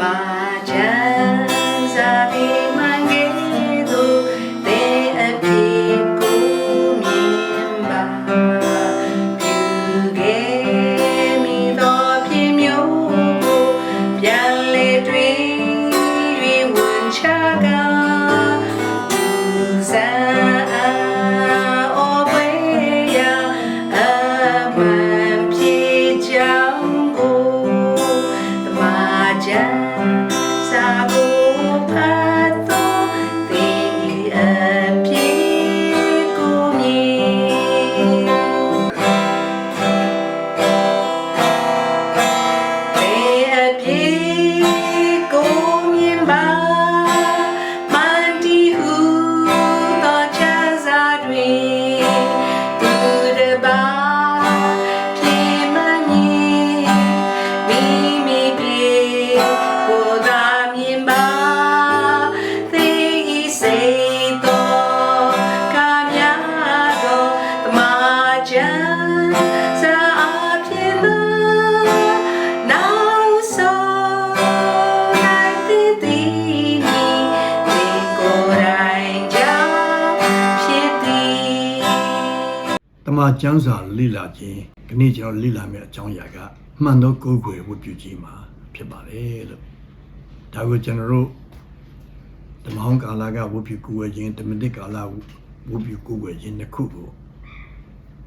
မာချ ကျမ်းစာလေ့လာခြင်းဒီနေ့ကျွန်တော်လေ့လာမယ့်အကြောင်းအရာကမှန်သောကိုယ်ွယ်ဝတ်ပြုခြင်းမှာဖြစ်ပါတယ်လို့ဒါကိုကျွန်တော်တို့ဓမ္မဟောင်းကာလကဝတ်ပြုကိုယ်ွယ်ခြင်းဓမ္မတိကာလဝတ်ပြုကိုယ်ွယ်ခြင်းနှစ်ခုကို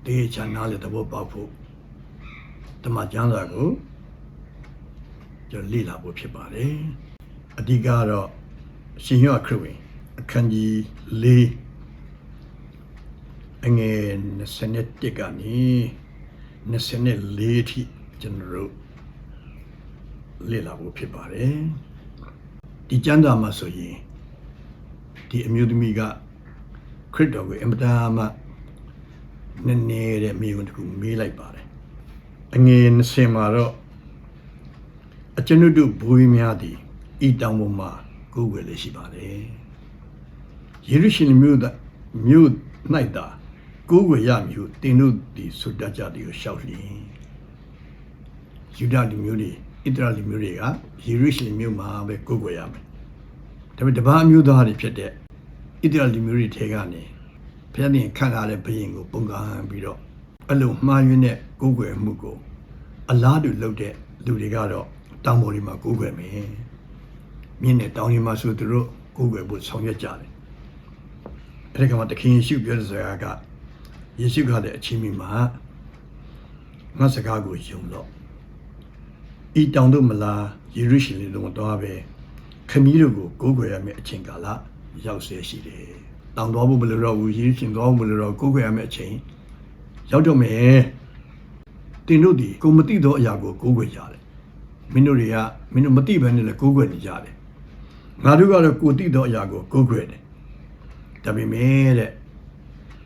တေချာနားလေသဘောပေါက်ဖို့တမန်ကျမ်းစာကိုကျွန်တော်လေ့လာဖို့ဖြစ်ပါတယ်အဓိကတော့ရှင်ရခရစ်ဝင်အခန်းကြီး၄ အငယ်21ကနေ24ထိကျွန်တော်တို့လေ့လာဖို့ဖြစ်ပါတယ်ဒီကျမ်းစာမှာဆိုရင်ဒီအမျိုးသမီးကခရစ်တော်ကိုအမတားမှနည်းနည်းတဲ့မိဝန်တစ်ခုမေးလိုက်ပါတယ်အငယ်20မှာတော့အကျွန်ုပ်တို့ဘိုးကြီးများသည်ဤတောင်ပေါ်မှာကိုယ်ွယ်လေးရှိပါတယ်ယေရုရှလင်မြို့သားမြို့၌သာ ကိုယ်ွယ်ရမည်ဟုတင်တို့သည်ဆိုတတ်ကြသည်ကိုရှောက်လျင်ယူဒလူမျိုးတွေဣသရေလလူမျိုးတွေကယေရုရှလင်မြို့မှာပဲကိုယ်ွယ်ရမယ်ဒါပေမဲ့တပါးအမျိုးသားတွေဖြစ်တဲ့ဣသရေလလူမျိုးတွေထဲကနေဖျက်တင်ခန့်ထားတဲ့ဘုရင်ကိုပုံကဟန်ပြီးတော့အလုံးမှားယွင်းတဲ့ကိုယ်ွယ်မှုကိုအလားတူလုပ်တဲ့လူတွေကတော့တောင်ပေါ်တွေမှာကိုယ်ွယ်မယ်မြင်းနဲ့တောင်တွေမှာဆိုသူတို့ကိုယ်ွယ်ဖို့ဆောင်ရွက်ကြတယ်အဲ့ဒီကမှတခင်ယေရှုပြောတဲ့စကားက ယေရှုကလည်းအချင်းမိမှာငါစကားကိုယုံတော့ဤတောင်တို့မလားယေရုရှလင်တို့တော့ပဲခမည်းတော်ကိုကိုးကွယ်ရမယ့်အချိန်ကာလရောက်ဆဲရှိတယ်။တောင်တော်ဖို့မလို့တော့ဘူးယေရုရှလင်တော်ဖို့မလို့တော့ကိုးကွယ်ရမယ့်အချိန်ရောက်တော့မယ်။တင်တို့ဒီကိုမတိသောအရာကိုကိုးကွယ်ကြတယ်။မင်းတို့တွေကမင်းတို့မတိဘဲနဲ့လည်းကိုးကွယ်နေကြတယ်။ငါတို့ကတော့ကိုတိသောအရာကိုကိုးကွယ်တယ်။ဒါပေမဲ့တဲ့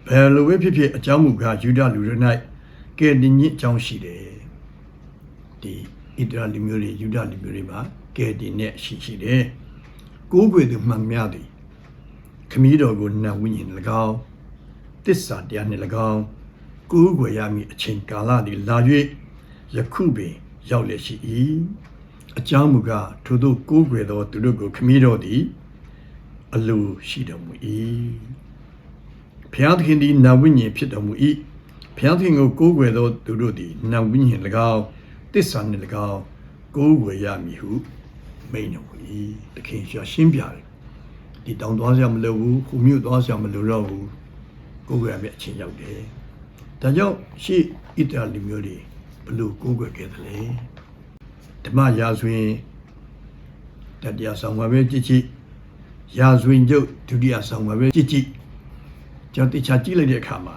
ဘယ်လိုပဲဖြစ်ဖြစ်အကြောင်းမူကားယူဒလူတွေ၌ကဲတင်ညစ်အကြောင်းရှိတယ်ဒီဣတရာလူမျိုးတွေယူဒလူမျိုးတွေမှာကဲတင်နဲ့ရှိရှိတယ်ကိုးကွယ်သူမှန်များသည်ခမည်းတော်ကိုနတ်ဝိညာဉ်၎င်းတစ္ဆာတရားနှင့်၎င်းကိုးကွယ်ရမည်အချိန်ကာလသည်လာ၍ယခုပင်ရောက်လျက်ရှိ၏အကြောင်းမူကားထိုသို့ကိုးကွယ်သောသူတို့ကိုခမည်းတော်သည်အလိုရှိတော်မူ၏ ဘုရားသခင်သည်နတ်ဝိညာဉ်ဖြစ်တော်မူ၏ဘုရားသခင်ကိုကိုးကွယ်သောသူတို့သည်နတ်ဝိညာဉ်၎င်းတစ္ဆာနှင့်၎င်းကိုးကွယ်ရမည်ဟုမိန့်တော်မူ၏သခင်ရှာရှင်းပြတယ်ဒီတောင်သွားစရာမလိုဘူးခုမြို့သွားစရာမလိုတော့ဘူးကိုးကွယ်ရမယ့်အချိန်ရောက်တယ်ဒါကြောင့်ရှေ့ဣတလီမျိုးတွေဘလို့ကိုးကွယ်ခဲ့သလဲဓမ္မရာဇဝင်တတရားဆောင်ပါပဲကြည့်ကြည့်ရာဇဝင်ကျုပ်ဒုတိယဆောင်ပါပဲကြည့်ကြည့် ကျွန်တော်တခြားကြည့်လိုက်တဲ့အခါမှာ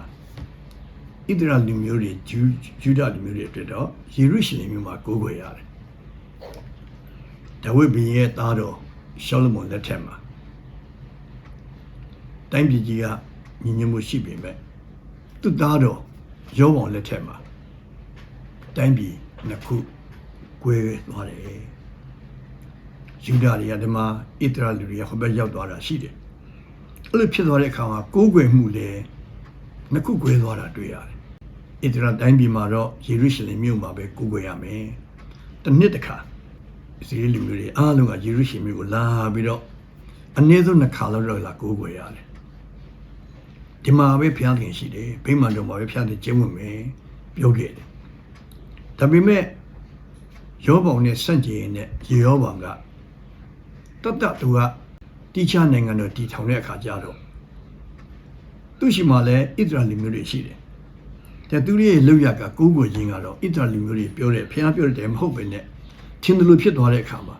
ဣသရေလလူမျိုးတွေဂျူးယူဒလူမျိုးတွေအတွက်တော့ယေရုရှလင်မြို့မှာကိုးကွယ်ရတယ်။ဒါဝိဒ်ဘုရင်ရဲ့သားတော်ရှောလမုန်လက်ထက်မှာတိုင်းပြည်ကြီးကညီညွတ်မှုရှိပေမဲ့သူ့သားတော်ယောဘောင်လက်ထက်မှာတိုင်းပြည်နှစ်ခုကွဲသွားတယ်။ယူဒတွေကဒီမှာဣသရေလလူတွေကဟိုဘက်ရောက်သွားတာရှိတယ်။ အဲ့လိုဖြစ်သွားတဲ့အခါမှာကိုးကွယ်မှုလည်းနှစ်ခုကွဲသွားတာတွေ့ရတယ်။ဣသရေလတိုင်းပြည်မှာတော့ယေရုရှလင်မြို့မှာပဲကိုးကွယ်ရမယ်။တစ်နှစ်တစ်ခါစီရီလူမျိုးတွေအားလုံးကယေရုရှလင်မြို့ကိုလာပြီးတော့အနည်းဆုံးနှစ်ခါလောက်တော့လာကိုးကွယ်ရတယ်ဒီမှာပဲဘုရားသခင်ရှိတယ်ဗိမာန်တော်မှာပဲဘုရားသခင်ကျင့်ဝင်မယ်ပြောခဲ့တယ်ဒါပေမဲ့ယောဘောင်နဲ့စန့်ကျင်နဲ့ရေယောဘောင်ကတတ်တတ်သူက တိချနိုင်ငံတော်တည်ထောင်တဲ့အခါကျတော့သူရှိမှလည်းဣသရေလမျိုးတွေရှိတယ်တဲ့သူရဲ့လောက်ရကကိုးကွယ်ခြင်းကတော့ဣသရေလမျိုးတွေပြောတယ်ဘုရားပြောတယ်မဟုတ်ပဲနဲ့ထင်တယ်လို့ဖြစ်သွားတဲ့အခါမှာ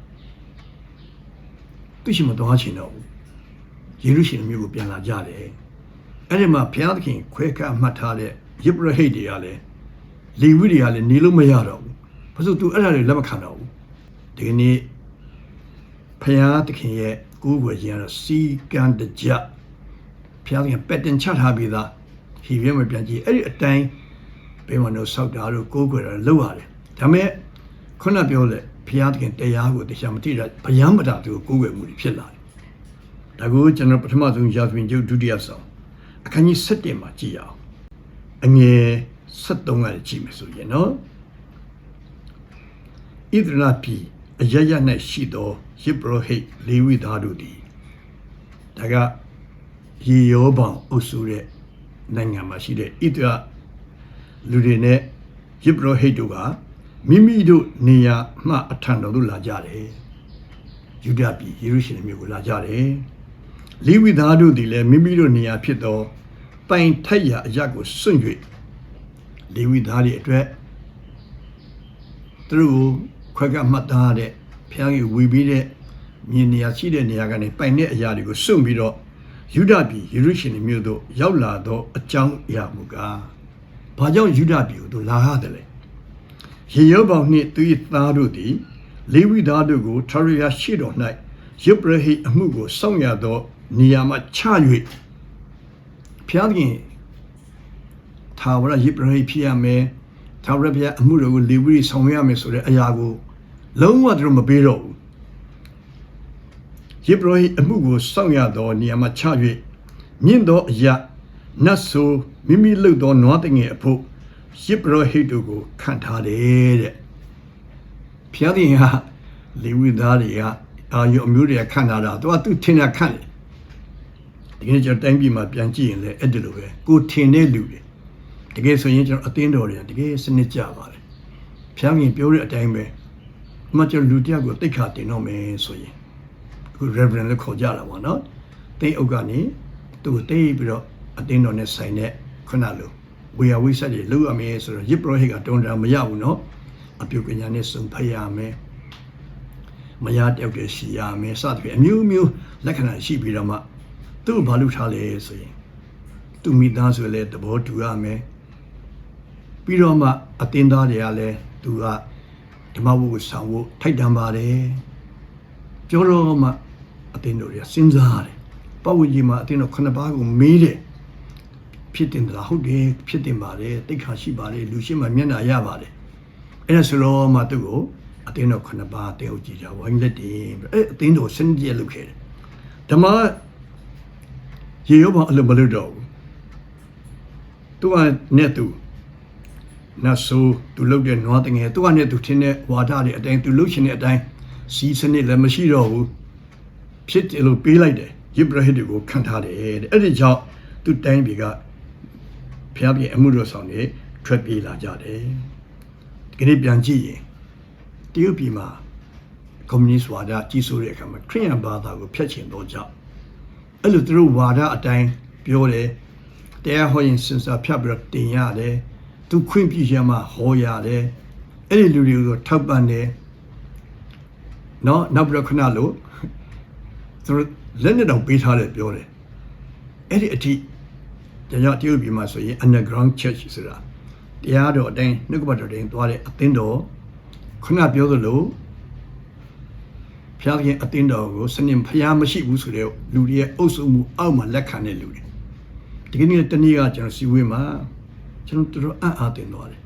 သူရှိမှသွားချင်တော့ဘူးယေရုရှလင်မြို့ကိုပြန်လာကြတယ်အဲ့ဒီမှာဘုရားသခင်ခွဲခန့်မှတ်ထားတဲ့ယေဘရဟိတ်တွေကလည်းလေဝိတွေကလည်းနေလို့မရတော့ဘူးဘာလို့သူအဲ့ဒါတွေလက်မခံတော့ဘူးဒီကနေ့ဘုရားသခင်ရဲ့ ကိုးကွယ်ခြင်းကတော့စီကံတကြဘုရားသခင်ပက်တင်ချထားပြီးသားဟီရဲမပြန်ကြည့်အဲ့ဒီအတိုင်းဘယ်မှာတော့စောက်တာတို့ကိုးကွယ်တာလုပ်ရတယ်ဒါပေမဲ့ခုနပြောတဲ့ဘုရားသခင်တရားကိုတရားမသိတာဗျမ်းမတာသူကိုကိုးကွယ်မှုတွေဖြစ်လာတယ်ဒါကိုကျွန်တော်ပထမဆုံးရာဇဝင်ကျုပ်ဒုတိယဆောင်အခန်းကြီး7မှာကြည့်ရအောင်အငယ်73ကလည်းကြည့်မယ်ဆိုရင်နော်ဣသရပြည်အရရ၌ရှိသော ယေဘရဟိတ်လေဝိသားတို့သည်ဒါကရေရောပေါင်အုပ်စုတဲ့နိုင်ငံမှာရှိတဲ့ဣသရလူတွေနဲ့ယေဘရဟိတ်တို့ကမိမိတို့နေရာမှအထံတော်သို့လာကြတယ်ယူဒပြည်ယေရုရှလင်မြို့ကိုလာကြတယ်လေဝိသားတို့သည်လည်းမိမိတို့နေရာဖြစ်သောပိုင်ထက်ရာအရက်ကိုစွန့်၍လေဝိသားတွေအတွက်သူတို့ကိုခွဲကပ်မှတ်သားတဲ့ ဖျားကြီးဝီပြီးတဲ့မြင်နေရာရှိတဲ့နေရာကနေပိုင်တဲ့အရာတွေကိုစွန့်ပြီးတော့ယူဒပြည်ယေရုရှလင်မြို့သို့ရောက်လာသောအကြောင်းအရာမူကားဘာကြောင့်ယူဒပြည်ကိုသူလာရတယ်လဲရေယောဘောင်နှင့်သူ၏သားတို့သည်လေဝိသားတို့ကိုထရယာရှိတော်၌ယေဘရဟိအမှုကိုစောင့်ရသောနေရာမှချ၍ဖျားခင်သာဝရယေဘရဟိဖြစ်ရမယ်သာဝရဘုရားအမှုတော်ကိုလေဝိဆောင်ရမယ်ဆိုတဲ့အရာကို လုံးဝသူတို့မပေးတော့ဘူးယေဘရဟိအမှုကိုစောင့်ရသောနေရာမှချ၍မြင့်သောအရာနတ်ဆိုမိမိလှုပ်သောနွားတငယ်အဖို့ယေဘရဟိတို့ကိုခံထားတယ်တဲ့ဖျားခင်ကလေဝိသားတွေကအာယုအမျိုးတွေကခံထားတာသူကသူထင်တာခံတယ်ဒီကနေ့ကျွန်တော်တိုင်းပြည်မှာပြန်ကြည့်ရင်လည်းအဲ့ဒီလိုပဲကိုထင်တဲ့လူတွေတကယ်ဆိုရင်ကျွန်တော်အသင်းတော်တွေကတကယ်စနစ်ကြပါတယ်ဖျားခင်ပြောတဲ့အတိုင်းပဲ အမှကျွန်တော်လူတယောက်ကိုတိတ်ခါတင်တော့မယ်ဆိုရင်အခု reverend လို့ခေါ်ကြတာပေါ့နော်တိတ်အုပ်ကနေသူ့ကိုတိတ်ပြီးတော့အသင်းတော်နဲ့ဆိုင်တဲ့ခုနလိုဝေယဝိဆက်တွေလုပ်ရမယ်ဆိုတော့ယစ်ပရောဟိတ်ကတုံးတာမရဘူးနော်အပြုပညာနဲ့စုံဖတ်ရမယ်မရတယောက်တည်းရှိရမယ်စသဖြင့်အမျိုးမျိုးလက္ခဏာရှိပြီးတော့မှသူ့ကိုဘာလုပ်ထားလဲဆိုရင်သူမိသားစုလည်းသဘောတူရမယ်ပြီးတော့မှအတင်းသားတွေကလည်းသူကဓ မ္မဘုကိုဆောင်ဖို့ထိုက်တန်ပါတယ်ပြောတော့မှအတင်းတို့တွေကစဉ်းစားတယ်ပတ်ဝန်းကျင်မှာအတင်းတို့ခုနှစ်ပါးကိုမေးတယ်ဖြစ်တင်သလားဟုတ်တယ်ဖြစ်တင်ပါတယ်တိတ်ခါရှိပါတယ်လူရှိမှမျက်နှာရပါတယ်အဲ့ဒါဆိုတော့မှသူ့ကိုအတင်းတော်ခုနှစ်ပါးတဲဟုတ်ကြည့်ကြဝိုင်းလက်တင်အဲ့အတင်းတော်စနစ်ရလုပ်ခဲ့တယ်ဓမ္မရေရောဘာအလိုမလို့တော့ဘူးသူကနဲ့သူ နတ်ဆိုးသူလုတ်တဲ့နွားတငယ်သူကနဲ့သူထင်းတဲ့ဝါဒတွေအတိုင်းသူလုတ်ရှင်တဲ့အတိုင်းစီးစနစ်လည်းမရှိတော့ဘူးဖြစ်တယ်လို့ပေးလိုက်တယ်ယေဘရဟိတ်ကိုခံထားတယ်တဲ့အဲ့ဒီကြောင့်သူတိုင်းပြည်ကဖျားပြေအမှုတော်ဆောင်နေထွက်ပြေးလာကြတယ်ဒီကနေ့ပြန်ကြည့်ရင်တရုတ်ပြည်မှာကွန်မြူနစ်ဝါဒကြီးစိုးတဲ့အခါမှာခရစ်ယာန်ဘာသာကိုဖျက်ချင်တော့ကြောင့်အဲ့လိုသူတို့ဝါဒအတိုင်းပြောတယ်တရားဟောရင်စင်စာဖြတ်ပြီးတော့တင်ရတယ် သူခွင့်ပြုရမှဟောရတယ်အဲ့ဒီလူတွေကိုထောက်ပံ့တယ်နော်နောက်ပြီးတော့ခဏလို့သူတို့လက်နဲ့တော့ပေးထားတယ်ပြောတယ်အဲ့ဒီအထိကျွန်တော်တရုတ်ပြည်မှာဆိုရင် underground church ဆိုတာတရားတော်အတိုင်းနှုတ်ကပတ်တော်တိုင်းသွားတဲ့အသင်းတော်ခုနပြောသလိုဖျားခင်အသင်းတော်ကိုစနစ်ဖျားမရှိဘူးဆိုတဲ့လူတွေရဲ့အုပ်စုမှုအောက်မှာလက်ခံတဲ့လူတွေဒီကနေ့တနေ့ကကျွန်တော်စီဝေးမှာ ကျွန်တော်တို့အံ့အားသင်သွားတယ်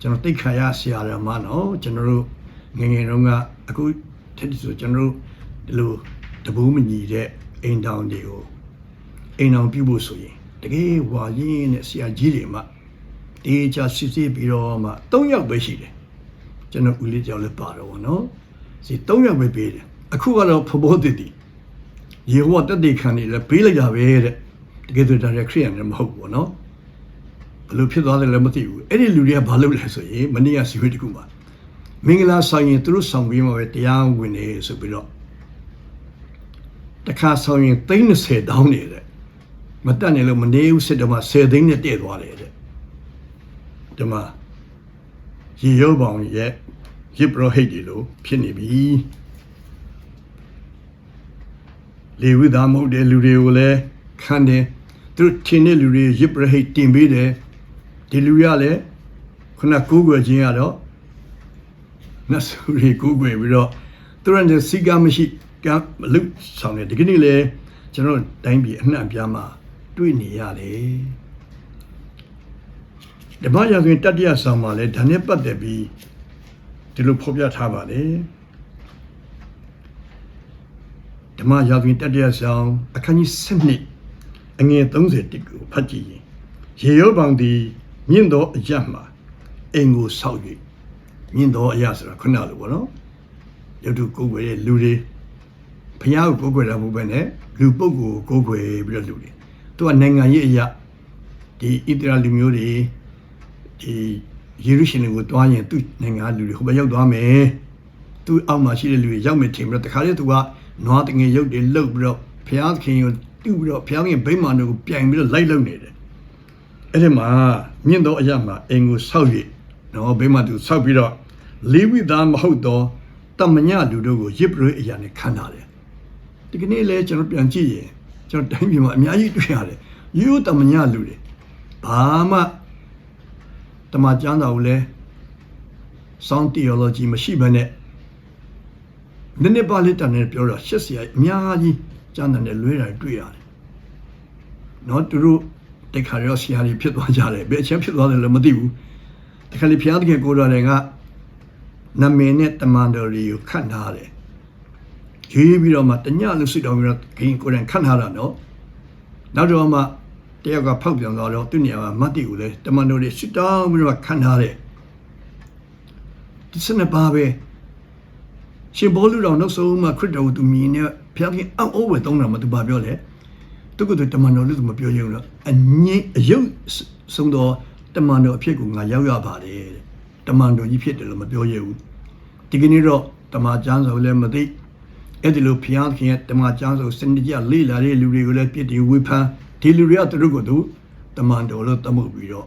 ကျွန်တော်တိတ်ခါရဆရာတော်မနော်ကျွန်တော်တို့ငယ်ငယ်တုန်းကအခုထက်ဒီဆိုကျွန်တော်တို့ဒီလိုတပူးမညီတဲ့အိမ်တောင်တွေကိုအိမ်တော်ပြုဖို့ဆိုရင်တကယ်ဝါရင်နဲ့ဆရာကြီးတွေမှတေချာစစ်စစ်ပြီးတော့မှ၃ယောက်ပဲရှိတယ်ကျွန်တော်ဦးလေးကြောက်လည်းပါတော့ဗောနော်စီ၃ယောက်ပဲပေးတယ်အခုကတော့ဖဘောတည်တည်ယေဟောတက်တေခံနေလဲပေးလိုက်တာပဲတဲ့တကယ်ဆိုဒါရခရိယန်လည်းမဟုတ်ဘူးဗောနော် ဘယ်လိုဖြစ်သွားတယ်လဲမသိဘူးအဲ့ဒီလူတွေကဘာလုပ်လဲဆိုရင်မနေ့ကစီဝေးတကူမှာမင်္ဂလာဆောင်ရင်သူတို့ဆောင်ပြီးမှပဲတရားဝင်နေဆိုပြီးတော့တခါဆောင်ရင်30တောင်းနေတဲ့မတက်နေလို့မနေဘူးစစ်တော့မှ10သိန်းနဲ့တည့်သွားတယ်တဲ့ဒီမှာရေရုပ်ပေါင်းရဲ့ရစ်ပရောဟိတ်တွေလို့ဖြစ်နေပြီလေဝိသားမဟုတ်တဲ့လူတွေကိုလည်းခံတယ်သူတို့ထင်တဲ့လူတွေရစ်ပရောဟိတ်တင်ပေးတယ် ဒီလူရလည်းခုနကိုးကွယ်ခြင်းကတော့နတ်ဆိုရီကိုးကွယ်ပြီးတော့သူတို့နဲ့စီကမရှိကမလုဆောင်တယ်ဒီကနေ့လေကျွန်တော်တိုင်းပြည်အနှံ့အပြားမှာတွေ့နေရတယ်ဓမ္မရာဇဝင်တတ္တရဆောင်မှာလဲဒါနဲ့ပတ်သက်ပြီးဒီလိုဖော်ပြထားပါတယ်ဓမ္မရာဇဝင်တတ္တရဆောင်အခန်းကြီး7အငယ်30တိကိုဖတ်ကြည့်ရင်ရေရောပေါင်သည် မြင့်သောအရတ်မှာအိမ်ကိုဆောက်၍မြင့်သောအရတ်ဆိုတာခုနလိုပေါ့နော်ရုပ်တုကိုယ်ွယ်တဲ့လူတွေဖျားကိုကိုယ်ွယ်တာမဟုတ်ပဲနဲ့လူပုဂ္ဂိုလ်ကိုကိုယ်ွယ်ပြီးတော့လူတွေသူကနိုင်ငံရေးအရာဒီဣသရေလလူမျိုးတွေဒီယေရုရှလင်ကိုတွားရင်သူ့နိုင်ငံလူတွေဟိုဘက်ရောက်သွားမယ်သူ့အောက်မှာရှိတဲ့လူတွေရောက်မယ်ထင်ပြီးတော့တခါလေသူကနွားတငယ်ရုပ်တွေလှုပ်ပြီးတော့ဖျားသခင်ကိုတူပြီးတော့ဖျားသခင်ဗိမာန်တို့ကိုပြိုင်ပြီးတော့လိုက်လုံနေတယ် အဲ့ဒီမှာမြင့်သောအရာမှာအင်ကိုဆောက်၍နော်ဗိမာန်သူဆောက်ပြီးတော့လေဝိသားမဟုတ်တော့တမညလူတို့ကိုရစ်ပရိအရာနဲ့ခံထားတယ်ဒီကနေ့လဲကျွန်တော်ပြန်ကြည့်ရင်ကျွန်တော်တိုင်းပြည်မှာအများကြီးတွေ့ရတယ်ရိုးတမညလူတွေဘာမှတမန်ကျမ်းစာကိုလည်း sound theology မရှိဘဲနဲ့နည်းနည်းပါးလေးတန်နေပြောတော့ရှက်စရာအများကြီးကျမ်းစာနဲ့လွဲတာတွေ့ရတယ်။နော်သူတို့ တိတ်ခါရောဆရာကြီးဖြစ်သွားကြတယ်ဘယ်အချင်းဖြစ်သွားတယ်လည်းမသိဘူး။တခါလေဖျားတကယ်ကိုတော်တယ်ကနမင်းနဲ့တမန်တော်တွေကိုခတ်ထားတယ်။ရေးပြီးတော့မှတညလို့စစ်တော်ပြီးတော့ဂိင်ကိုယ်တိုင်ခတ်ထားတာနော်။နောက်တော့မှတယောက်ကဖောက်ပြန်သွားတော့သူ့နေရာမှာမတ်တီကိုလည်းတမန်တော်တွေစစ်တောင်းပြီးတော့ခတ်ထားတယ်။ဒီစနေပါပဲရှင်ဘောလူတော်နောက်ဆုံးမှခရစ်တော်ကိုသူမြင်နေဖျားခင်အောက်အိုးပဲသုံးတာမသူဘာပြောလဲ သူကသူတမန်တော်လို့သူမပြောရဘူးလားအငိမ့်အယုတ်ဆုံးတော့တမန်တော်အဖြစ်ကိုငါရောက်ရပါတယ်တဲ့တမန်တော်ကြီးဖြစ်တယ်လို့မပြောရဘူးဒီကနေ့တော့တမန်ကျမ်းစာကိုလည်းမသိအဲ့ဒီလိုဖျားခင်ရဲ့တမန်ကျမ်းစာကိုစနစ်ကြလေ့လာတဲ့လူတွေကိုလည်းပြစ်တင်ဝေဖန်ဒီလူတွေကသူတို့ကိုသူတမန်တော်လို့သတ်မှတ်ပြီးတော့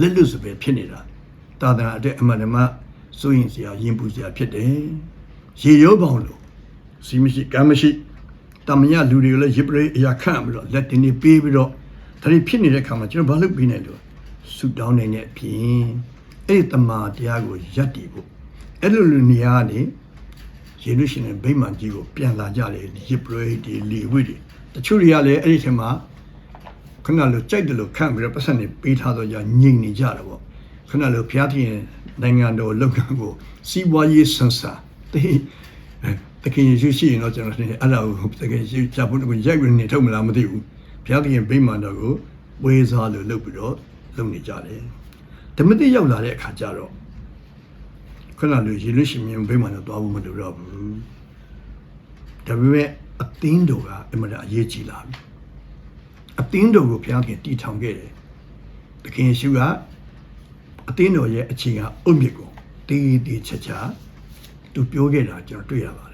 လက်လွတ်စပယ်ဖြစ်နေတာတာသနာအတွက်အမှန်တမ်းစိုးရင်စရာရင်ပူစရာဖြစ်တယ်ရေရောပေါင်လို့စီမရှိကမ်းမရှိ တမညလူတွေကိုလည်းရစ်ပရိအရာခန့်ပြီးတော့လက်တင်နေပေးပြီးတော့ဒါတွေဖြစ်နေတဲ့ခါမှာကျွန်တော်ဘာလုပ်ပြီးနေလို့ဆူတောင်းနေတဲ့အပြင်အဲ့ဒီတမာတရားကိုယက်တည်ဖို့အဲ့လိုလူနေရာကနေယေရုရှလင်ဗိမာန်ကြီးကိုပြန်လာကြတယ်ရစ်ပရိတွေလီဝိတွေတချို့တွေကလည်းအဲ့ဒီထဲမှာခဏလိုကြိုက်တယ်လို့ခန့်ပြီးတော့ပတ်စံနေပေးထားတော့じゃညင်နေကြတယ်ပေါ့ခဏလိုဘုရားသခင်နိုင်ငံတော်လုပ်ငန်းကိုစီးပွားရေးဆန်းဆာ တေးတကယ်ရှိရှိရင်တော့ကျွန်တော်အဲ့ဒါကိုတကယ်ရှိချဖို့ကိုရိုက်ပြီးနေထုတ်မလားမသိဘူးဘုရားသခင်ဗိမာန်တော်ကိုဝေစားလို့လုပ်ပြီးတော့လုပ်နေကြတယ်ဓမ္မတိရောက်လာတဲ့အခါကျတော့ခဏလိုရေလွှတ်ရှင်မြင်ဗိမာန်တော်သွားဖို့မလိုတော့ဘူးဒါပေမဲ့အသင်းတော်ကအမှန်တအရေးကြီးလာပြီအသင်းတော်ကိုဘုရားသခင်တည်ထောင်ခဲ့တယ်တခင်ယေရှုကအသင်းတော်ရဲ့အခြေခံအုတ်မြစ်ကိုတေးတေးချာချာသူပြောခဲ့တာကျွန်တော်တွေ့ရပါတယ်။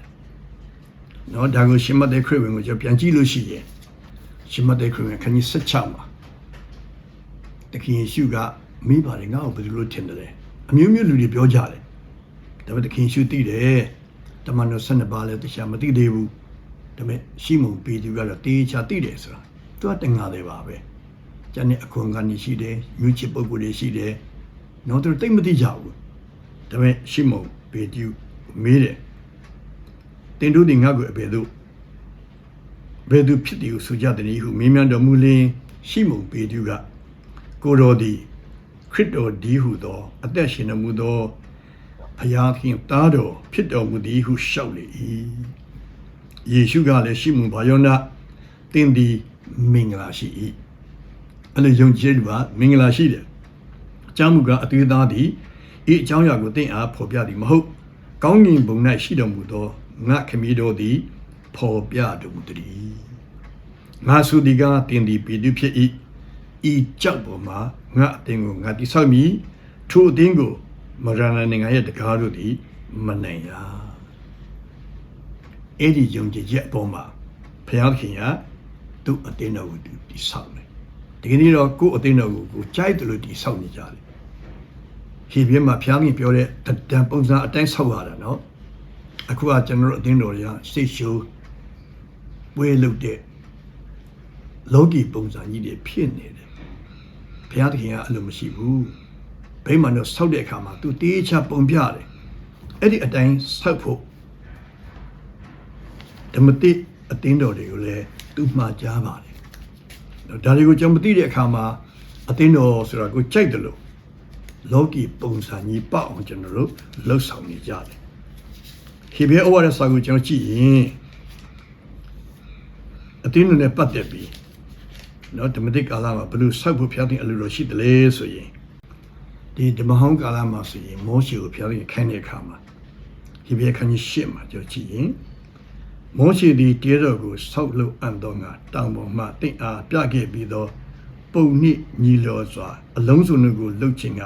နော်ဒါကိုရှင်မသက်ခရစ်ဝင်ကိုကျွန်တော်ပြန်ကြည့်လို့ရှိရင်ရှင်မသက်ခရစ်ဝင်ခန်းကြီး16မှာတခင်ယေရှုကမိပါတယ်ငါ့ကိုဘယ်လိုလုပ်ထင်တယ်လဲအမျိုးမျိုးလူတွေပြောကြတယ်။ဒါပေမဲ့တခင်ယေရှုသိတယ်။တမန်တော်12ပါးလည်းတရားမသိသေးဘူး။ဒါပေမဲ့ရှိမုန်ပေသူကတော့တေးချာသိတယ်ဆိုတာသူကတန်ငါတယ်ပါပဲ။ကျန်တဲ့အခွန်ကနေရှိတယ်၊မြူချစ်ပုဂ္ဂိုလ်တွေရှိတယ်။နော်သူတိတ်မသိကြဘူး။ဒါပေမဲ့ရှိမုန်ပေသူမေးတယ် တင်တို့ဒီငါ့ကိုအဘယ်သို့ဘယ်သူဖြစ်တယ်ဟုဆိုကြတဲ့ဟုမေးမြန်းတော်မူလင်ရှိမုန်ပေသူကကိုတော်သည်ခရစ်တော်ဒီဟုသော အသက်ရှင်တော်မူသောဖယားခင်သားတော်ဖြစ်တော်မူသည်ဟုလျှောက်လေ၏ယေရှုကလည်းရှိမုန်ဘာယောနာတင်သည်မင်္ဂလာရှိ၏အဲ့လိုယုံကြည်သူကမင်္ဂလာရှိတယ်အကြောင်းမူကားအသွေးသားသည်ဤအကြောင်းအရာကိုသင်အားဖော်ပြသည်မဟုတ်ကောင်းကင်ဘုံ၌ရှိတော်မူသော ငါခမည်းတော်သည်ပေါ်ပြတော်မူသည်ငါဆိုဒီကတင်ဒီပေတုဖြစ်၏ဤကြောက်ပေါ်မှာငါအသင်ကိုငါတိဆောက်မည်ထိုအသင်ကိုမရဏနိုင်ငံရဲ့တကားတို့သည်မနိုင်ရအဲ့ဒီယုံကြည်ချက်အပေါ်မှာဘုရားခင်ကသူ့အသင်တော်ကိုတိဆောက်တယ်ဒီကနေ့တော့ကိုယ့်အသင်တော်ကိုကိုကြိုက်တယ်လို့တိဆောက်နေကြတယ်ဟေပြင်းမှာဘုရားခင်ပြောတဲ့တံပုံစံအတိုင်းဆောက်ရတာနော် အခုကကျွန်တော်တို့အသင်းတော်တွေကစိတ်ရှုံးပွဲလုပ်တဲ့လောကီပုံစံကြီးတွေဖြစ်နေတယ်ဘုရားသခင်ကအလိုမရှိဘူးဘိမှန်တော့ဆောက်တဲ့အခါမှာသူတေးချပုံပြတယ်အဲ့ဒီအတိုင်းဆောက်ဖို့ဓမ္မတိအသင်းတော်တွေကိုလည်းသူမှားကြားပါတယ်ဒါတွေကိုကျွန်တော်မသိတဲ့အခါမှာအသင်းတော်ဆိုတာကိုကြိုက်တယ်လို့လောကီပုံစံကြီးပေါ့အောင်ကျွန်တော်တို့လှုပ်ဆောင်နေကြတယ်။ ခေဘေဩဝါဒစာကိုကျွန်တော်ကြည့်ရင်အတင်းနဲ့ပတ်သက်ပြီးနော်ဓမ္မတိကာလမှာဘယ်လိုဆောက်ဖို့ဖျားတဲ့အလိုတော်ရှိတယ်လဲဆိုရင်ဒီဓမ္မဟောင်းကာလမှာဆိုရင်မောရှေကိုဖျားတဲ့ခိုင်းတဲ့အခါမှာခေဘေခန်းကြီးရှစ်မှာကျွန်တော်ကြည့်ရင်မောရှေဒီတဲတော်ကိုဆောက်လုပ်အံ့တော်ငါတောင်ပေါ်မှတင့်အားပြခဲ့ပြီးတော့ပုံနှိညီလောစွာအလုံးစုံတို့ကိုလှုပ်ခြင်းက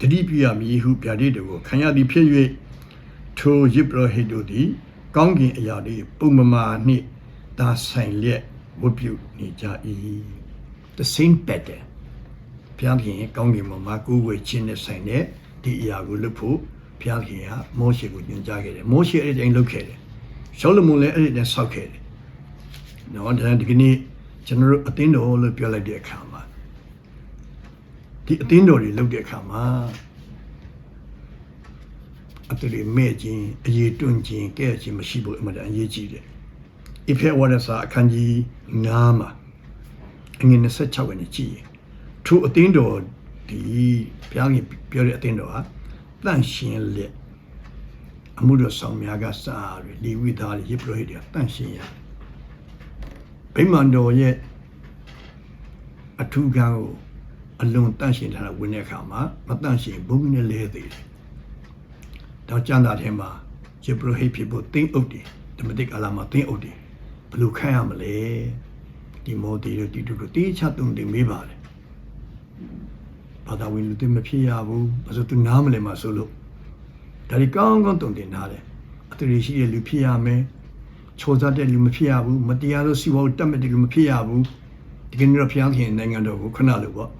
တတိပိယမည်ဟုဗျာဒိတကိုခံရသည်ဖြစ်၍ ထိုယိပရဟိတ်တို့သည် ကောင်းကင်အရာတွေပုံမမာနှင့်သာဆိုင်လျက်ဝတ်ပြုနေကြ၏ the same pattern ဘုရားခင်ကောင်းကင်မှာမှာကိုယ်ဝေချင်းနဲ့ဆိုင်တဲ့ဒီအရာကိုလုပ်ဖို့ဘုရားခင်ကမောရှေကိုညွှန်ကြားခဲ့တယ်မောရှေအဲ့ဒီတိုင်းလုပ်ခဲ့တယ်ရှောလမုန်လည်းအဲ့ဒီတိုင်းဆောက်ခဲ့တယ်နော်ဒါဒီကနေ့ကျွန်တော်တို့အသင်းတော်လို့ပြောလိုက်တဲ့အခါမှာဒီအသင်းတော်တွေလုပ်တဲ့အခါမှာ အတရီမဲ့ခြင်းအရေးတွန့်ခြင်းကဲ့ခြင်းမရှိဘူးအမှန်တန်အရေးကြီးတယ်။အဖေဝရစာအခန်းကြီး9မှာအငယ်26ဝင်ကြည့်ရင်ထိုအသင်းတော်ဒီဘုရားကြီးပြောတဲ့အသင်းတော်ဟာတန့်ရှင်းလက်အမှုတော်ဆောင်များကစားရလေဝိသားရေပရိုဟိတ်တွေတန့်ရှင်းရဗိမာန်တော်ရဲ့အထူးကံကိုအလွန်တန့်ရှင်းထားတာဝင်တဲ့အခါမှာမတန့်ရှင်းဘုံနဲ့လဲသေးတယ်။ တော့ကျမ်းစာထဲမှာဂျေဘရဟိဖြစ်ဖို့တင်းအုပ်တယ်ဓမ္မတိကာလာမှာတင်းအုပ်တယ်ဘယ်လိုခံရမလဲဒီမောဒီတို့ဒီတို့တေးချတုံတင်မေးပါတယ်။ဘာသာဝင်လူတွေမဖြစ်ရဘူးဘာလို့သူနားမလဲမှာဆိုလို့ဒါဒီကောင်းကောင်းတုံတင်ထားတယ်အတူရှိတဲ့လူဖြစ်ရမယ်ချောစားတဲ့လူမဖြစ်ရဘူးမတရားလို့စီဝါကိုတတ်မဲ့တဲ့လူမဖြစ်ရဘူးဒီကနေ့တော့ဖျားခင်နိုင်ငံတော်ကိုခဏလို့ပေါ့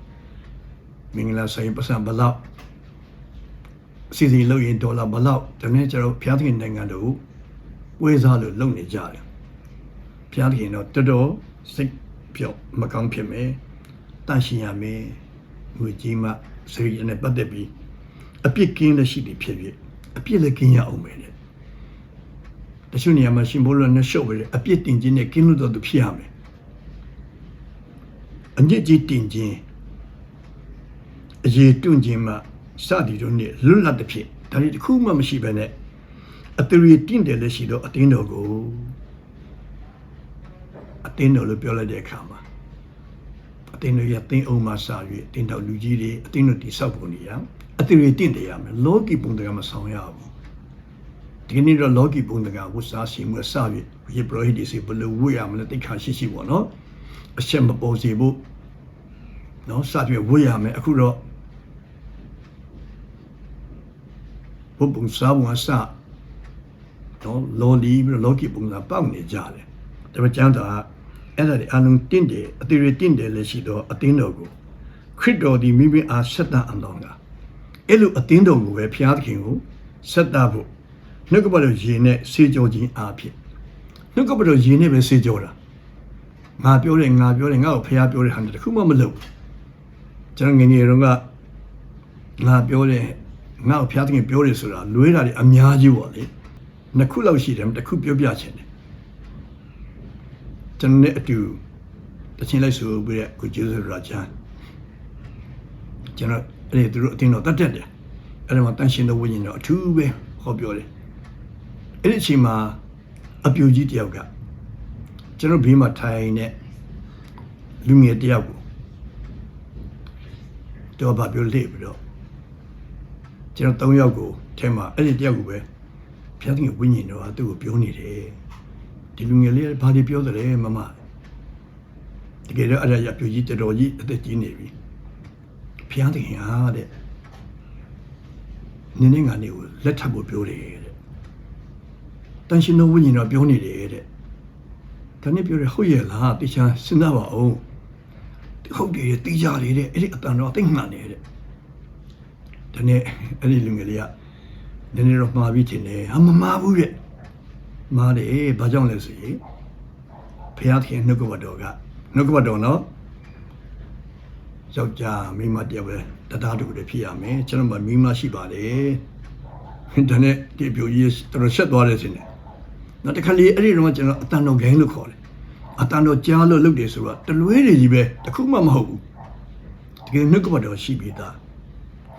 မင်္ဂလာဆိုင်ပတ်စံဘလောက် စီစီလို့ရင်ဒေါ်လာဘလောက်ဒါနဲ့ကျတော့ဘုရားသခင်နိုင်ငံတို့ဝေးစားလို့လုပ်နေကြတယ်ဘုရားသခင်တော့တော်တော်စိတ်ပြော့မကောင်းဖြစ်မယ်တန့်ရှင်ရမယ်ငွေကြီးမှစရိယနဲ့ပတ်သက်ပြီးအပြစ်ကင်းလက်ရှိတွေဖြစ်ဖြစ်အပြစ်လည်းကင်းရအောင်ပဲတဲ့တချို့နေရာမှာရှင်ဘိုးတော်နဲ့ရှုပ်ပဲအပြစ်တင်ခြင်းနဲ့ကင်းလို့တော့သူဖြစ်ရမယ်အညစ်အကြေးတင်ခြင်းအရေးတွန့်ခြင်းမှ စသည်တို့နဲ့လွတ်လပ်တဲ့ဖြစ်ဒါတွေတစ်ခုမှမရှိဘဲနဲ့အတရီတင့်တယ်လည်းရှိတော့အတင်းတော်ကိုအတင်းတော်လို့ပြောလိုက်တဲ့အခါမှာအတင်းတော်ရတင်းအောင်မှစ၍တင်းတော်လူကြီးတွေအတင်းတော်တိဆောက်ပုံနေရအတရီတင့်တယ်ရမယ်လောကီပုံတကမဆောင်ရဘူးဒီကနေ့တော့လောကီပုံတကဝတ်စားရှိမှုစ၍ယေဘရဟိဒီစီဘလို့ဝတ်ရမလဲတိတ်ခါရှိရှိပေါ့နော်အချက်မပေါ်စေဖို့နော်စပြီးဝတ်ရမယ်အခုတော့ ဘုပုံစားဝန်စတော့လောလီပြီးတော့လောကီပုံစံပေါက်နေကြတယ်ဒါပေမဲ့ကျမ်းသာအဲ့ဒါတွေအလုံးတင့်တယ်အသေးတွေတင့်တယ်လည်းရှိတော့အတင်းတော်ကိုခရစ်တော်ဒီမိမိအားဆက်တတ်အောင်ကအဲ့လိုအတင်းတော်ကိုပဲဖျားသခင်ကိုဆက်တတ်ဖို့နှုတ်ကပတ်တော်ယင်နဲ့စေကြောခြင်းအားဖြင့်နှုတ်ကပတ်တော်ယင်နဲ့ပဲစေကြောတာငါပြောတယ်ငါပြောတယ်ငါ့ကိုဖျားပြောတဲ့ဟာတခုမှမလုပ်ကျွန်တော်ငယ်ငယ်တုန်းကငါပြောတယ် ငါ့ကိုဖျားသခင်ပြောတယ်ဆိုတာလွဲတာတွေအများကြီးပေါ့လေနှစ်ခုလောက်ရှိတယ်တစ်ခုပြောပြချင်တယ်ကျွန်တော်နဲ့အတူတချင်းလိုက်ဆိုပြီးတဲ့ကိုကျေးဇူးရာချမ်းကျွန်တော်အဲ့ဒီသူတို့အတင်းတော့တတ်တတ်တယ်အဲ့ဒီမှာတန်ရှင်တော်ဝိညာဉ်တော်အထူးပဲဟောပြောတယ်အဲ့ဒီအချိန်မှာအပြူကြီးတယောက်ကကျွန်တော်ဘေးမှာထိုင်နေလူငယ်တယောက်ကိုတော့ဗာပြောလေပြီးတော့ ကျကျွန်တော်၃ယောက်ကိုထဲမှာအဲ့ဒီတယောက်ကိုပဲဘုရားသခင်ဝိညာဉ်တော်ကသူ့ကိုပြောနေတယ်ဒီလူငယ်လေးကဘာတွေပြောသလဲမမတကယ်တော့အဲ့ဒါရပြူကြီးတော်တော်ကြီးအသက်ကြီးနေပြီဘုရားသခင်ဟာတဲ့နင်းနေငါနေကိုလက်ထပ်ဖို့ပြောတယ်တဲ့တန်ရှင်တော်ဝိညာဉ်တော်ပြောနေတယ်တဲ့ဒါနဲ့ပြောရဟုတ်ရဲ့လားတေချာစဉ်းစားပါဦးဟုတ်တယ်တေးကြလေတဲ့အဲ့ဒီအတန်တော်သိမှန်တယ်တဲ့ ဒါနဲ့အဲ့ဒီလူငယ်လေးကနည်းနည်းတော့မှားပြီးတင်တယ်ဟာမမှားဘူးတဲ့မှားတယ်ဘာကြောင့်လဲဆိုရင်ဘုရားသခင်နှုတ်ကပတ်တော်ကနှုတ်ကပတ်တော်နော်ယောက်ျားမိန်းမတယောက်ပဲတသားတူတည်းဖြစ်ရမယ်ကျွန်တော်မှမိန်းမရှိပါတယ်ဒါနဲ့ဒီပြိုကြီးတော်တော်ဆက်သွားတယ်စင်တယ်နောက်တစ်ခါလေအဲ့ဒီတော့ကျွန်တော်အတန်တော်ဂိမ်းလို့ခေါ်တယ်အတန်တော်ကြားလို့လုပ်တယ်ဆိုတော့တလွဲတွေကြီးပဲတခုမှမဟုတ်ဘူးတကယ်နှုတ်ကပတ်တော်ရှိပြီးသား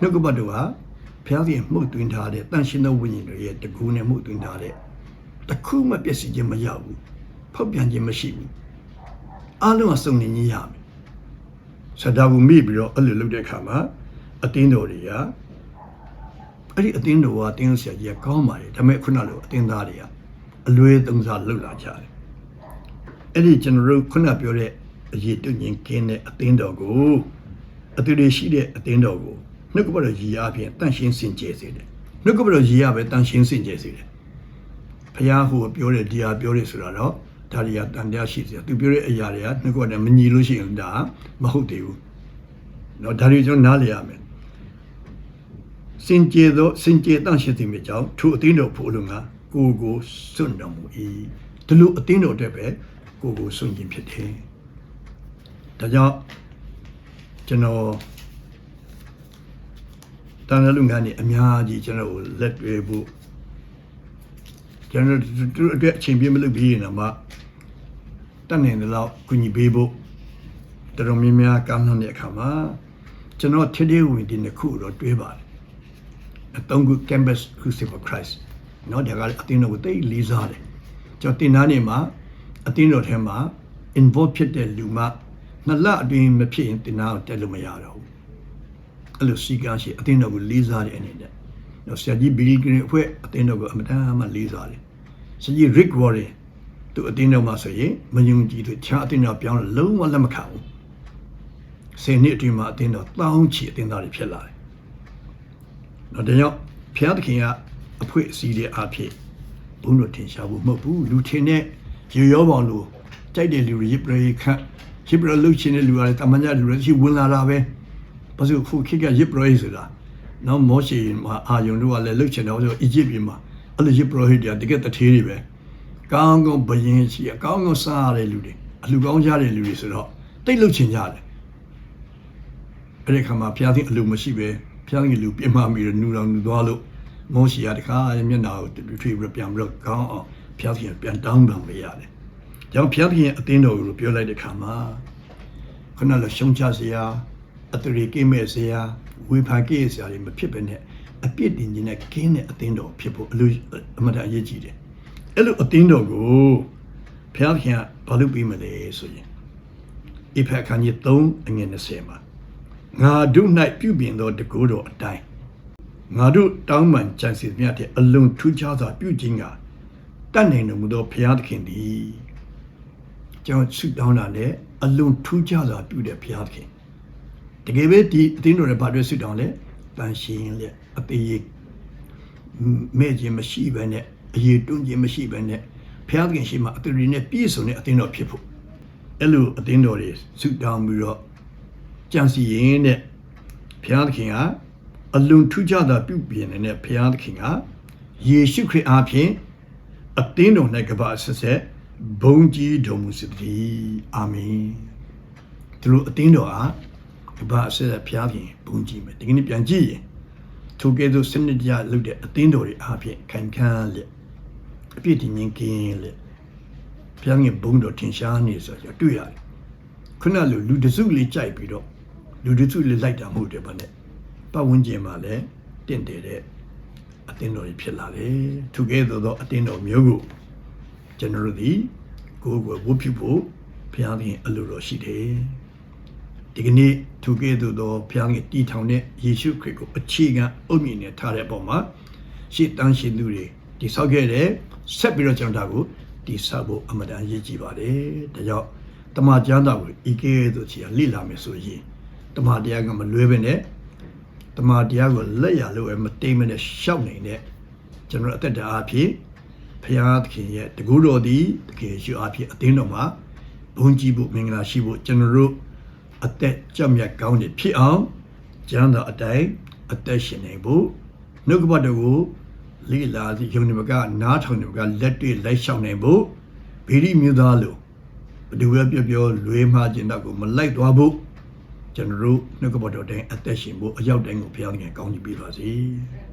နှုတ်ကပတ်တော်ကဘုရားရှင်မှုတ်သွင်းထားတဲ့တန်ရှင်သောဝိညာဉ်တွေရဲ့တကူနဲ့မှုတ်သွင်းထားတဲ့တခုမှပြည့်စည်ခြင်းမရဘူးဖောက်ပြန်ခြင်းမရှိဘူးအားလုံးအစုံနေကြီးရမယ်ဆဒါဘူးမိပြီးတော့အဲ့လိုလုပ်တဲ့အခါမှာအတင်းတော်တွေကအဲ့ဒီအတင်းတော်ကတင်းဆရာကြီးကကောင်းပါလေဒါပေမဲ့ခုနလိုအတင်းသားတွေကအလွဲသုံးစားလုပ်လာကြတယ်အဲ့ဒီကျွန်တော်တို့ခုနပြောတဲ့အရေးတုညင်ကင်းတဲ့အတင်းတော်ကိုအတူတူရှိတဲ့အတင်းတော်ကို နှုတ်ကပတ်တော်ရည်အားဖြင့်တန့်ရှင်းစင်ကြယ်စေတယ်နှုတ်ကပတ်တော်ရည်အားပဲတန့်ရှင်းစင်ကြယ်စေတယ်ဖះဟိုပြောတဲ့ဒီဟာပြောတဲ့ဆိုတာတော့ဒါတွေကတန်တရားရှိစေသူပြောတဲ့အရာတွေကနှုတ်ကပတ်တော်မညီလို့ရှိရင်ဒါမဟုတ်သေးဘူးเนาะဒါတွေကျွန်တော်နားလည်ရမယ်စင်ကြယ်သောစင်ကြယ်တန့်ရှင်းခြင်းကြောင့်ထိုအတင်းတော်ဖို့လုံကကိုယ်ကိုစွန့်တော်မူ၏ဒီလိုအတင်းတော်တဲ့ပဲကိုယ်ကိုစွန့်ခြင်းဖြစ်တယ်ဒါကြောင့်ကျွန်တော် တန်တဲ့လူငန်းနေအများကြီးကျွန်တော်ကိုလက်တွေဖို့ကျွန်တော်တို့အတွက်အချိန်ပြည့်မလုပ်ပြီးရင်တော့မှတတ်နိုင်တဲ့လောက်ကုညီပေးဖို့တော်တော်များများကောင်းတဲ့အခါမှာကျွန်တော်ထည့်တဲ့ဝင်ဒီနှစ်ခုတော့တွေးပါတယ်အသုံးခု campus crucible for christ เนาะဒါကအတင်းတော်ကိုတိတ်လေးစားတယ်ကျွန်တော်တင်သားနေမှာအတင်းတော်ထဲမှာ involve ဖြစ်တဲ့လူမှနှစ်လအတွင်းမဖြစ်ရင်တင်သားကိုတက်လို့မရတော့ဘူး ာ့ အဲ့လိုစီကံရှိအတင်းတော်ကိုလေးစားတဲ့အနေနဲ့တော့ဆရာကြီးဘီလီဂရင်းအဖွဲ့အတင်းတော်ကိုအမတန်မှလေးစားတယ်ဆရာကြီး Rick Warren သူအတင်းတော်မှာဆိုရင်မယုံကြည်သူခြားအတင်းတော်ပြောင်းလို့လုံးဝလက်မခံဘူးဆယ်နှစ်အတွင်းမှာအတင်းတော်တောင်းချီအတင်းသားတွေဖြစ်လာတယ်။တော့ဒါကြောင့်ဘုရားသခင်ကအဖွင့်အစည်းတဲ့အားဖြင့်ဘုန်းတော်ထင်ရှားဖို့မဟုတ်ဘူးလူထင်တဲ့ရေရောပေါင်လို့ကြိုက်တဲ့လူတွေရစ်ပရိခတ်ရစ်ပရလုချင်တဲ့လူတွေတမန်ကြလူတွေရှိဝင်လာတာပဲ ဘာလို့ခုခေတ်ကရစ်ပရိဆိုတာနော်မောရှေမှာအာယုန်တို့ကလည်းလုချင်တော့ဆိုအီဂျစ်ပြည်မှာအဲ့လိုရစ်ပရိတွေကတကယ်တထေးတွေပဲကောင်းကောင်းဘယင်ရှိအကောင်းကောင်းစားရတဲ့လူတွေအလူကောင်းကြတဲ့လူတွေဆိုတော့တိတ်လုချင်ကြတယ်အဲ့ဒီခါမှာဘုရားသခင်အလူမရှိပဲဘုရားသခင်လူပြင်းမှပြီးတော့နူတော်နူသွားလို့မောရှေကတခါမျက်နှာကိုထွေပြီးပြန်ပြီးတော့ကောင်းအောင်ဘုရားသခင်ပြန်တောင်းပန်ပေးရတယ်။ကြောင့်ဘုရားသခင်အသင်းတော်ကိုပြောလိုက်တဲ့ခါမှာခုနလိုရှုံချစရာ အတူရီကိမဲ့စရာဝေဖန်ကိစရာတွေမဖြစ်ပဲနဲ့အပြစ်တင်ခြင်းနဲ့ကင်းတဲ့အသင်းတော်ဖြစ်ဖို့အလိုအမှန်တအရေးကြီးတယ်။အဲ့လိုအသင်းတော်ကိုဘုရားသခင်ကဘာလို့ပြီးမလဲဆိုရင်ဣဖက်ခန်းကြီး3အငယ်20မှာငါတို့၌ပြုပြင်သောတကူတော်အတိုင်းငါတို့တောင်းပန်ကြံစီမြတ်တဲ့အလွန်ထူးခြားစွာပြုခြင်းကတတ်နိုင်တော်မူသောဘုရားသခင်သည်ကျွန်တော်ဆုတောင်းတာနဲ့အလွန်ထူးခြားစွာပြုတဲ့ဘုရားသခင် တကယ်ပဲဒီအသင်းတော်ရဲ့ဘာတွေဆုတောင်းလဲတန်ရှင်လက်အသေးရမဲ့ခြင်းမရှိဘဲနဲ့အရေးတွန်းခြင်းမရှိဘဲနဲ့ဘုရားသခင်ရှိမှအတူတူနဲ့ပြည့်စုံတဲ့အသင်းတော်ဖြစ်ဖို့အဲ့လိုအသင်းတော်တွေဆုတောင်းပြီးတော့ကြံစီရင်တဲ့ဘုရားသခင်ကအလွန်ထူးခြားတာပြုပြင်နေတဲ့ဘုရားသခင်ကယေရှုခရစ်အားဖြင့်အသင်းတော်၌ကပ္ပဆက်ဆက်ဘုံကြီးတော်မူစေတည်းအာမင်သူတို့အသင်းတော်အား ကပ္ပဆက်ဆက်ဘုရားသခင်ဘုံကြီးမယ်ဒီကနေ့ပြန်ကြည့်ရင်ထိုကဲ့သို့စနစ်တကျလုပ်တဲ့အသင်းတော်တွေအားဖြင့်ခိုင်ခန့်လက်အပြည့်တင်ရင်ကင်းလက်ဘုရားငယ်ဘုံတော်ထင်ရှားနေဆိုတော့တွေ့ရတယ်ခုနလိုလူတစုလေးကြိုက်ပြီးတော့လူတစုလေးလိုက်တာမဟုတ်တယ်ဗာနဲ့ပတ်ဝန်းကျင်မှာလည်းတင့်တယ်တဲ့အတင်းတော်ကြီးဖြစ်လာတယ်သူကဲ့သို့သောအတင်းတော်မျိုးကိုကျွန်တော်တို့ဒီကိုယ်ကိုဝတ်ပြုဖို့ဘုရားသခင်အလိုတော်ရှိတယ် ဒီကနေ့သူကဲ့သို့သောဘုရားရဲ့တီထောင်တဲ့ယေရှုခရစ်ကိုအခြေခံအုပ်မြင့်နဲ့ထားတဲ့ပုံမှာရှေ့တန်းရှင်သူတွေတိဆောက်ခဲ့တယ်ဆက်ပြီးတော့ကျွန်တော်ဒါကိုတိဆောက်ဖို့အမှန်တန်ရည်ကြည်ပါတယ်ဒါကြောင့်တမန်ကျမ်းစာကိုဤကဲ့သို့ချီလိလာမယ်ဆိုရင်တမန်တရားကမလွဲဘဲနဲ့တမန်တရားကိုလက်ရလို့မတိမ်မနဲ့ရှောက်နေတဲ့ကျွန်တော်အသက်တာအဖြစ်ဖျားသခင်ရဲ့တကူတော်သည်တကယ်ရှိအဖြစ်အသင်းတော်မှာဘုန်းကြီးဖို့မင်္ဂလာရှိဖို့ကျွန်တော်တို့ အသက်ကြမြတ်ကောင်းတွေဖြစ်အောင်ကျမ်းသာအတိုင်းအသက်ရှင်နေဖို့နှုတ်ကပတ်တော်ကိုလိလာသည့်ယုံနေမကနားထောင်နေမကလက်တွေ့လိုက်ရှောင်နေဖို့ဗေဒီမျိုးသားလို့ဘယ်သူပဲပြောပြောလွေးမှားခြင်းတော့ကိုမလိုက်သွားဖို့ကျွန်တော်တို့နှုတ်ကပတ်တော်တိုင်းအသက်ရှင်ဖို့အရောက်တိုင်းကိုဘုရားသခင်ကောင်းချီးပေးပါစေ။